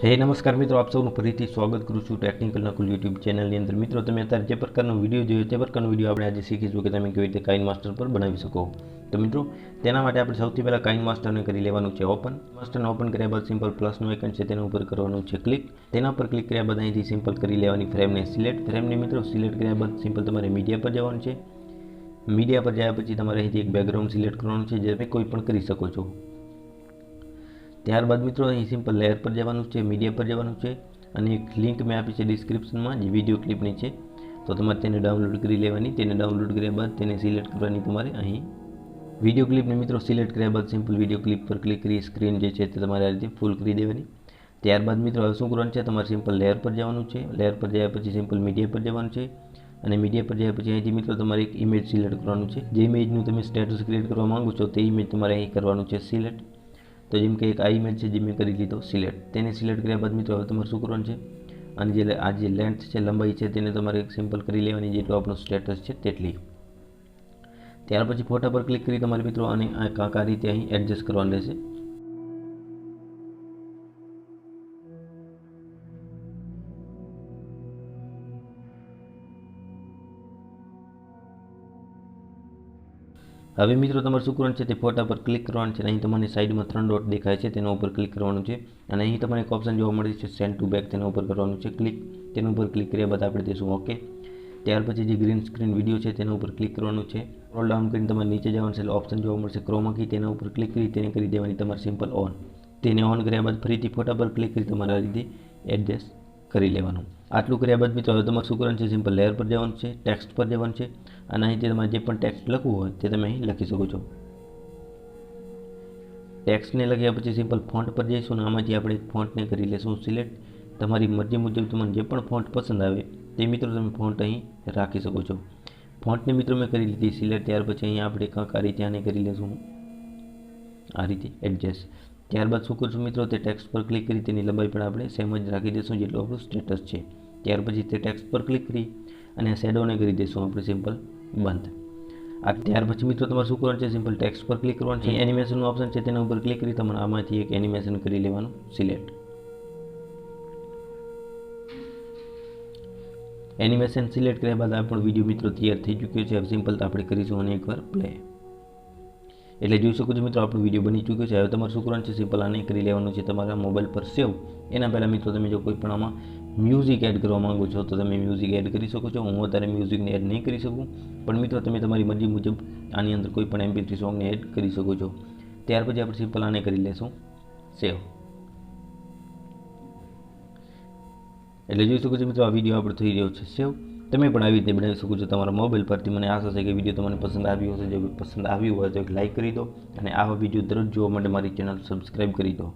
હે નમસ્કાર મિત્રો, આપ સૌનું ફરીથી સ્વાગત કરું છું ટેકનિકલ નકુલ યુટ્યુબ ચેનલની અંદર. મિત્રો, તમે અત્યારે જે પ્રકારનો વીડિયો જોયો તે પ્રકારનો વીડિયો આપણે આજે શીખીશું કે તમે કેવી રીતે કાઇન માસ્ટર પર બનાવી શકો. તો મિત્રો, તેના માટે આપણે સૌથી પહેલાં કાઇન માસ્ટરને કરી લેવાનું છે ઓપન માસ્ટરને ઓપન કર્યા બાદ સિમ્પલ પ્લસનું આઇકન છે, તેના ઉપર કરવાનું છે ક્લિક તેના પર ક્લિક કર્યા બાદ અહીંથી સિમ્પલ કરી લેવાની ફ્રેમને સિલેક્ટ ફ્રેમને મિત્રો સિલેક્ટ કર્યા બાદ સિમ્પલ તમારે મીડિયા પર જવાનું છે. મીડિયા પર જાય પછી તમારે અહીંથી એક બેકગ્રાઉન્ડ સિલેક્ટ કરવાનું છે, જે તમે કોઈ પણ કરી શકો છો. ત્યારબાદ મિત્રો અહીં સિમ્પલ લેયર પર જવાનું છે મીડિયા પર જવાનું છે અને એક લિંક મેં આપી છે ડિસ્ક્રિપ્શનમાં જે વીડિયો ક્લિપની છે. તો તમારે તેને ડાઉનલોડ કરી લેવાની, તેને ડાઉનલોડ કર્યા બાદ તેને સિલેક્ટ કરવાની તમારે અહીં વીડિયો ક્લિપને મિત્રો સિલેક્ટ કર્યા બાદ સિમ્પલ વીડિયો ક્લિપ પર ક્લિક કરી સ્ક્રીન જે છે તે તમારે આ રીતે ફૂલ કરી દેવાની. ત્યારબાદ મિત્રો હવે શું કરવાનું છે, તમારે સિમ્પલ લેયર પર જવાનું છે. લેયર પર જયા પછી સિમ્પલ મીડિયા પર જવાનું છે. અને મીડિયા પર જયા પછી અહીંથી મિત્રો તમારે એક ઇમેજ સિલેક્ટ કરવાનું છે. જે ઇમેજનું તમે સ્ટેટસ ક્રિએટ કરવા માંગો છો, તે ઇમેજ તમારે અહીં કરવાનું છે સિલેક્ટ તો જેમ કે એક આ ઇમેજ છે જે મેં કરી લીધો સિલેક્ટ તેને સિલેક્ટ કર્યા બાદ મિત્રો, હવે તમારે શું કરવાનું છે? અને જે આ જે લેન્થ છે, લંબાઈ છે, તેને તમારે સિમ્પલ કરી લેવાની જેટલું આપણું સ્ટેટસ છે તેટલી. ત્યાર પછી ફોટા પર ક્લિક કરી તમારે મિત્રો અને આ કાંક રીતે અહીં એડજસ્ટ કરવાનું રહેશે. હવે મિત્રો, તમારે શું કરવાનું છે? તે ફોટા પર ક્લિક કરવાનું છે અહીં તમારી સાઈડમાં ત્રણ ડોટ દેખાય છે, તેના ઉપર ક્લિક કરવાનું છે. અને અહીં તમને એક ઓપ્શન જોવા મળે છે સેન્ડ ટુ બેક તેના ઉપર કરવાનું છે ક્લિક તેના ઉપર ક્લિક કર્યા બાદ આપણે દઈશું ઓકે ત્યાર પછી જે ગ્રીન સ્ક્રીન વીડિયો છે, તેના ઉપર ક્લિક કરવાનું છે. ઓલ ડાઉન કરીને તમારે નીચે જવાનું છે ઓપ્શન જોવા મળશે ક્રોમાકી તેના ઉપર ક્લિક કરી, તેને કરી દેવાની તમારે સિમ્પલ ઓન તેને ઓન કર્યા બાદ ફરીથી ફોટા પર ક્લિક કરી, તમારે આ રીતે એડજસ્ટ કરી લેવાનું. આટલું કર્યા બાદ મિત્રો, હવે તમારે શું કરવાનું છે? સિમ્પલ લેયર પર જવાનું છે ટેક્સ્ટ પર જવાનું છે અને અહીંથી તમારે જે પણ ટેક્સ્ટ લખવું હોય તે તમે અહીં લખી શકો છો. ટેક્સ્ટને લખ્યા પછી સિમ્પલ ફોન્ટ પર જઈશું અને આમાંથી આપણે ફોન્ટને કરી લેશું સિલેક્ટ તમારી મરજી મુજબ તમને જે પણ ફોન્ટ પસંદ આવે તે મિત્રો તમે ફોન્ટ અહીં રાખી શકો છો. ફોન્ટને મિત્રો મેં કરી લીધી સિલેક્ટ ત્યાર પછી અહીં આપણે કંઈક આ રીતે આને કરી લેશું. આ રીતે એડજસ્ટ ત્યારબાદ શું કરશું મિત્રો? તે ટેક્સ્ટ પર ક્લિક કરી તેની લંબાઈ પણ આપણે સેમ જ રાખી દઈશું જેટલું આપણું સ્ટેટસ છે. ત્યાર પછી તે ટેક્સ્ટ પર ક્લિક કરી અને શેડોને કરી દઈશું આપણે સિમ્પલ બંધ. આ ત્યાર પછી મિત્રો તમારે શું કરવાનું છે? સિમ્પલ ટેક્સ્ટ પર ક્લિક કરવાનું છે. એનિમેશનનું ઓપ્શન છે, તેના ઉપર ક્લિક કરી તમારે આમાંથી એક એનિમેશન કરી લેવાનું સિલેક્ટ એનિમેશન સિલેક્ટ કર્યા બાદ આપણો વીડિયો મિત્રો તૈયાર થઈ ચૂક્યો છે. સિમ્પલ સિમ્પલ આપણે કરીશું અને એકવાર પ્લે એટલે જોઈ શકો છો મિત્રો આપણો વીડિયો બની ચૂક્યો છે. હવે તમારે શું છે? સિમ્પલ આને કરી લેવાનું છે. તમારા મોબાઈલ પર સેવ એના પહેલાં મિત્રો તમે જો કોઈ પણ આમાં મ્યુઝિક એડ કરવા માંગો છો, તો તમે મ્યુઝિક એડ કરી શકો છો. હું અત્યારે મ્યુઝિકને એડ નહીં કરી શકું. પણ મિત્રો, તમે તમારી મરજી મુજબ આની અંદર કોઈ પણ એમપી થ્રી સોંગને એડ કરી શકો છો. ત્યાર પછી આપણે સિમ્પલ આને કરી લેશું. સેવ એટલે જોઈ શકો છો મિત્રો, આ વીડિયો આપણે થઈ રહ્યો છે. સેવ તમે પણ આવી રીતે બનાવી શકો છો તમારા મોબાઈલ પરથી. મને આશા છે કે વીડિયો તમને પસંદ આવ્યો હશે. જો પસંદ આવ્યું હોય તો એક લાઇક કરી દો અને આવા વીડિયો દરરોજ જોવા માટે મારી ચેનલ સબસ્ક્રાઈબ કરી દો.